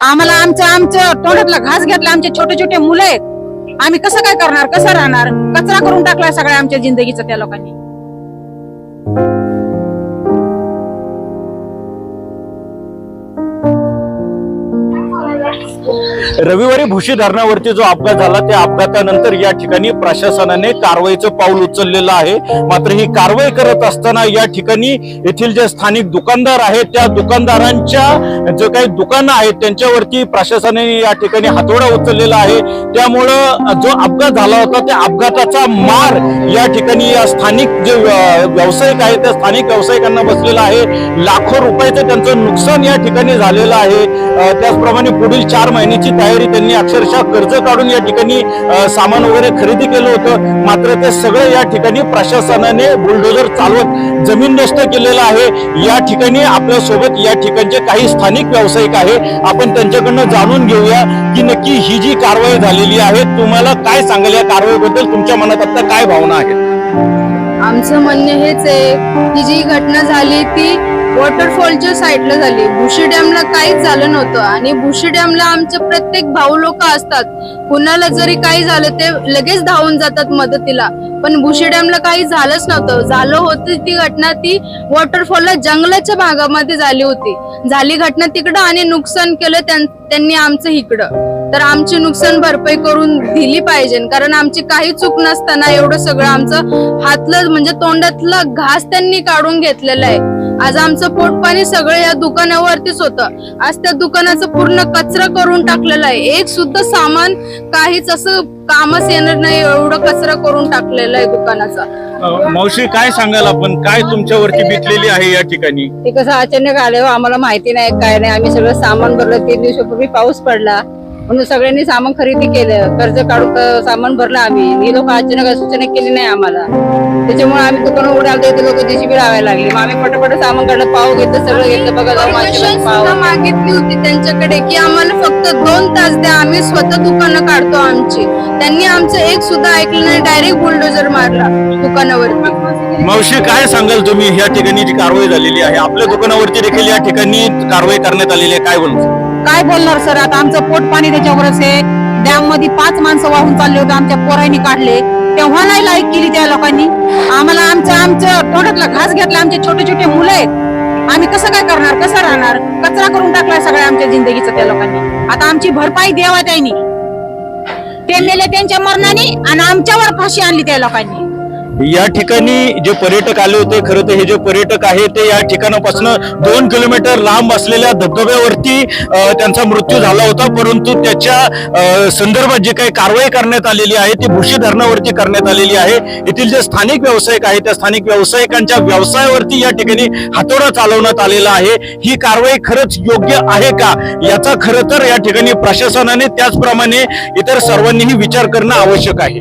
आम्हाला आमचं आमचं. तोंडातला घास घेतला आमचे छोटे छोटे मुलं आहेत. आम्ही कसं काय करणार? कसं राहणार? कचरा करून टाकला सगळ्या आमच्या जिंदगीचा त्या लोकांनी. रविवारी भुशी धरणावरती जो अपघात झाला त्या अपघातानंतर या ठिकाणी प्रशासनाने कारवाईचं पाऊल उचललेलं आहे. मात्र ही कारवाई करत असताना या ठिकाणी येथील जे स्थानिक दुकानदार आहेत त्या दुकानदारांच्या जे काही दुकानं आहेत त्यांच्यावरती प्रशासनाने या ठिकाणी हातोडा उचललेला आहे. त्यामुळं जो अपघात झाला होता त्या अपघाताचा मार या ठिकाणी या स्थानिक जे व्यावसायिक आहेत त्या स्थानिक व्यावसायिकांना बसलेला आहे. लाखो रुपयाचं त्यांचं नुकसान या ठिकाणी झालेलं आहे. त्याचप्रमाणे पुढील चार महिन्याची तयारी त्यांनी अक्षरशः कर्ज काढून या ठिकाणी सामान वगैरे खरेदी केलं होतं. मात्र ते सगळं या ठिकाणी प्रशासनाने बुलडोजर चालवत जमीन जमीनदोस्त केलेलं आहे. या ठिकाणी आपल्यासोबत या ठिकाणचे काही स्थानिक व्यावसायिक आहे. आपण त्यांच्याकडनं जाणून घेऊया की नक्की ही जी कारवाई झालेली आहे तुम्हाला काय सांगाल? या कारवाईबद्दल तुमच्या मनात आता काय भावना आहेत? आमचं म्हणणं हेच आहे की जी घटना झाली ती वॉटरफॉलच्या साईडला झाली. भुशी डॅमला काहीच झालं नव्हतं. आणि भुशी डॅमला आमचे प्रत्येक भाऊ लोक असतात. कुणाला जरी काही झालं ते लगेच धावून जातात मदतीला. पण भुशी डॅमला काही झालंच नव्हतं. झालं होतं ती घटना ती वॉटरफॉलला जंगलाच्या भागामध्ये झाली होती. झाली घटना तिकडं आणि नुकसान केलं त्यांनी आमचं इकडं. तर आमची नुकसान भरपाई करून दिली पाहिजे. कारण आमची काही चूक नसताना एवढं सगळं आमचं हातलं म्हणजे तोंडातलं घास त्यांनी काढून घेतलेलं आहे. आज आमचं पोट पाणी सगळं या दुकानावरतीच होतं. आज त्या दुकानाचं पूर्ण कचरा करून टाकलेलं आहे. एक सुद्धा सामान काहीच असं कामच येणार नाही एवढं कचरा करून टाकलेलं आहे दुकानाचा. मावशी काय सांगाल आपण? काय तुमच्यावरती बितलेली आहे या ठिकाणी? ते कसं अचानक आले हो आम्हाला माहिती नाही काय नाही. आम्ही सगळं सामान भरलं. तीन दिवसापूर्वी पाऊस पडला. म्हणून सगळ्यांनी सामान खरेदी केलं. कर्ज काढून क- सामान भरलं आम्ही. ही लोक अचानक सूचना केली नाही आम्हाला. त्याच्यामुळे आम्ही दुकान उडाल ते लोक जेसीबी लावायला लागली. मग आम्ही पटापट सामान काढलं पाव घेतलं सगळं घेतलं. बघा मागितली होती त्यांच्याकडे की आम्हाला फक्त दोन तास द्या. आम्ही स्वतः दुकानं काढतो आमची. त्यांनी आमचं एक सुद्धा ऐकलं नाही. डायरेक्ट बुलडोजर मारला दुकानावरती. मावशी काय सांगाल तुम्ही? या ठिकाणी जी कारवाई झालेली आहे आपल्या दुकानावरती देखील या ठिकाणी कारवाई करण्यात आलेली आहे. काय बोलतो काय बोलणार सर? आता आमचं पोट पाणी त्याच्यावरच आहे. डॅममध्ये पाच माणसं वाहून चालले होते आमच्या पोरांनी काढले. तेव्हा नाही लाईक केली त्या लोकांनी. आम्हाला आमच्या आमच्या तोंडातला घास घेतला आमचे छोटे छोटे मुलं आहेत. आम्ही कसं काय करणार? कसं राहणार? कचरा करून टाकलाय सगळ्या आमच्या जिंदगीचं त्या लोकांनी. आता आमची भरपाई द्यावा त्यांनी. ते मेले त्यांच्या मरणाने आणि आमच्यावर फाशी आणली त्या लोकांनी. या ठिकाणी जे पर्यटक आले होते खरं तर हे जे पर्यटक आहे ते या ठिकाणापासून दोन किलोमीटर लांब असलेल्या धबधब्यावरती त्यांचा मृत्यू झाला होता. परंतु त्याच्या संदर्भात जी काही कारवाई करण्यात आलेली आहे ती भुशी धरणावरती करण्यात आलेली आहे. येथील जे स्थानिक व्यावसायिक आहे त्या स्थानिक व्यावसायिकांच्या व्यवसायावरती या ठिकाणी हातोडा चालवण्यात आलेला आहे. ही कारवाई खरंच योग्य आहे का? याचा खरं तर या ठिकाणी प्रशासनाने त्याचप्रमाणे इतर सर्वांनीही विचार करणं आवश्यक आहे.